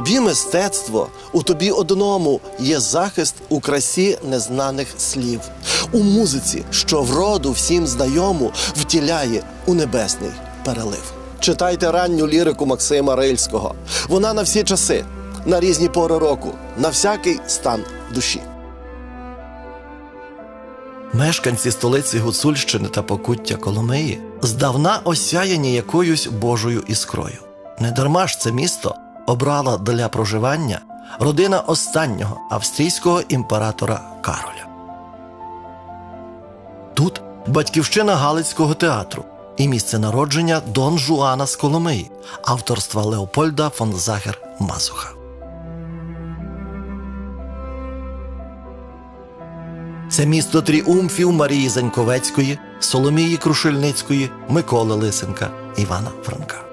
тобі мистецтво, у тобі одному є захист у красі незнаних слів, у музиці, що вроду всім знайому втіляє у небесний перелив. Читайте ранню лірику Максима Рильського. Вона на всі часи, на різні пори року, на всякий стан душі. Мешканці столиці Гуцульщини та Покуття Коломиї здавна осяяні якоюсь Божою іскрою. Недарма ж це місто обрала для проживання родина останнього австрійського імператора Кароля. Тут батьківщина Галицького театру і місце народження Дон Жуана з Коломиї, авторства Леопольда фон Захер Мазуха. Це місто тріумфів Марії Заньковецької, Соломії Крушельницької, Миколи Лисенка, Івана Франка.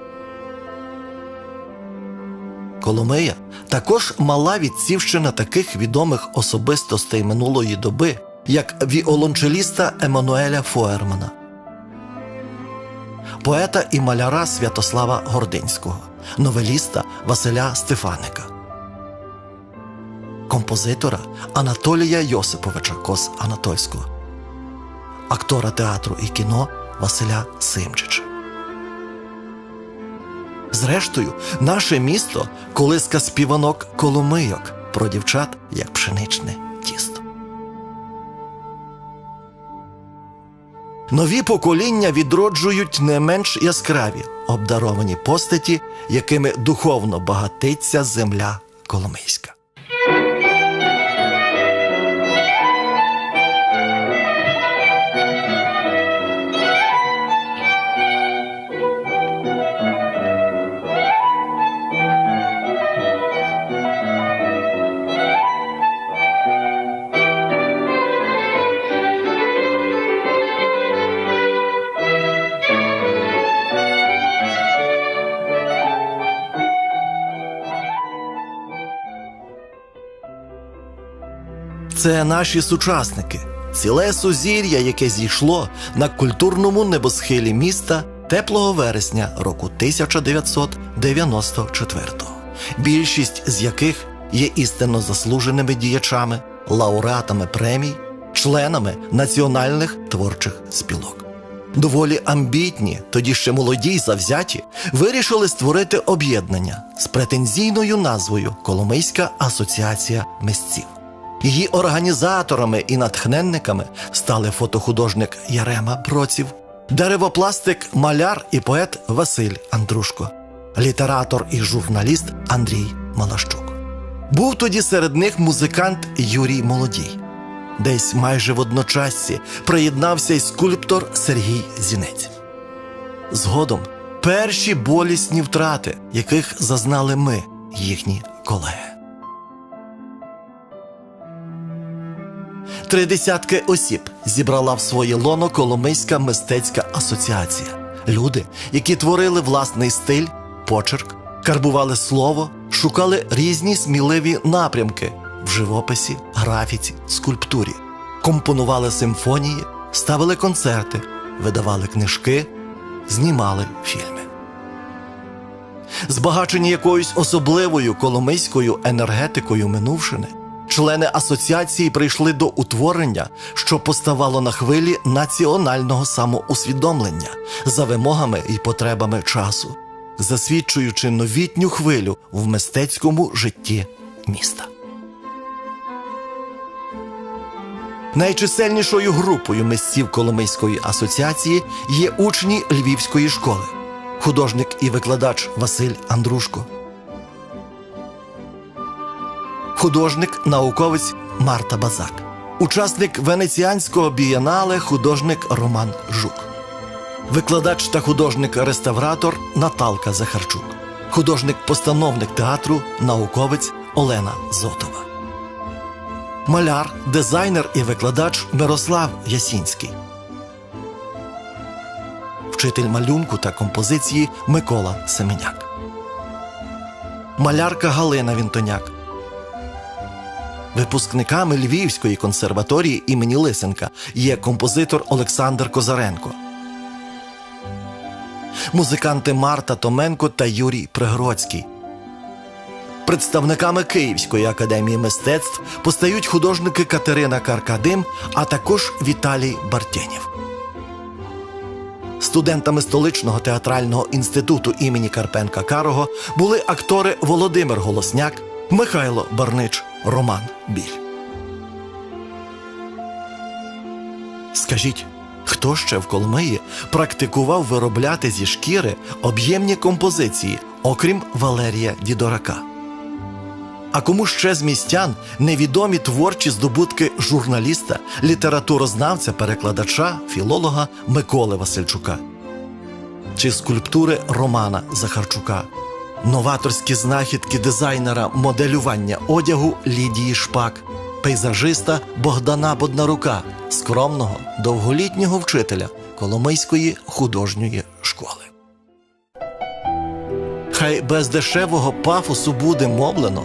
Коломия також мала відсівщина таких відомих особистостей минулої доби, як віолончеліста Еммануеля Фуермана, поета і маляра Святослава Гординського, новеліста Василя Стефаника композитора Анатолія Йосиповича Кос Анатольського, актора театру і кіно Василя Симчича. Зрештою, наше місто колиска співанок коломийок про дівчат як пшеничне тісто. Нові покоління відроджують не менш яскраві обдаровані постаті, якими духовно багатиться земля Коломийська. Це наші сучасники, ціле сузір'я, яке зійшло на культурному небосхилі міста теплого вересня року 1994-го. Більшість з яких є істинно заслуженими діячами, лауреатами премій, членами національних творчих спілок. Доволі амбітні, тоді ще молоді й завзяті, вирішили створити об'єднання з претензійною назвою Коломийська асоціація мисців. Її організаторами і натхненниками стали фотохудожник Ярема Проців, деревопластик, маляр і поет Василь Андрушко, літератор і журналіст Андрій Малащук. Був тоді серед них музикант Юрій Молодій. Десь майже водночасці приєднався й скульптор Сергій Зінець. Згодом перші болісні втрати, яких зазнали ми, їхні колеги. Три десятки осіб зібрала в своє лоно Коломийська мистецька асоціація. Люди, які творили власний стиль, почерк, карбували слово, шукали різні сміливі напрямки в живописі, графіці, скульптурі, компонували симфонії, ставили концерти, видавали книжки, знімали фільми. Збагачені якоюсь особливою коломийською енергетикою минувшини. Члени асоціації прийшли до утворення, що поставало на хвилі національного самоусвідомлення за вимогами і потребами часу, засвідчуючи новітню хвилю в мистецькому житті міста. Найчисельнішою групою мисців Коломийської асоціації є учні Львівської школи, художник і викладач Василь Андрушко художник, науковець Марта Базак, учасник венеціанського бієнале художник Роман Жук, викладач та художник-реставратор Наталка Захарчук, художник-постановник театру, науковець Олена Зотова, маляр, дизайнер і викладач Мирослав Ясінський. Вчитель малюнку та композиції Микола Семеняк, малярка Галина Вінтоняк, Випускниками Львівської консерваторії імені Лисенка є композитор Олександр Козаренко, музиканти Марта Томенко та Юрій Пригородський, Представниками Київської академії мистецтв постають художники Катерина Каркадим, а також Віталій Бартєнєв. Студентами столичного театрального інституту імені Карпенка Карого були актори Володимир Голосняк, Михайло Барнич, Роман Біль. Скажіть, хто ще в Коломиї практикував виробляти зі шкіри об'ємні композиції, окрім Валерія Дідорака? А кому ще з містян невідомі творчі здобутки журналіста, літературознавця, перекладача, філолога Миколи Васильчука? Чи скульптури Романа Захарчука? Новаторські знахідки дизайнера моделювання одягу Лідії Шпак, пейзажиста Богдана Боднарука, скромного довголітнього вчителя Коломийської художньої школи. Хай без дешевого пафосу буде мовлено,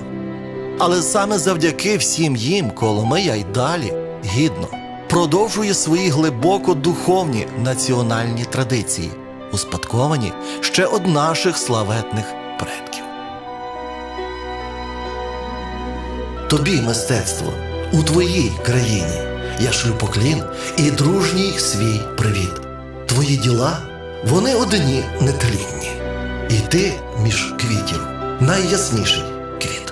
але саме завдяки всім їм Коломия й далі гідно продовжує свої глибоко духовні національні традиції, успадковані ще од наших славетних предків. Тобі мистецтво у твоїй країні. Я шлю поклін і дружній свій привіт. Твої діла, вони одні нетлінні. І ти між квітів найясніший квіт.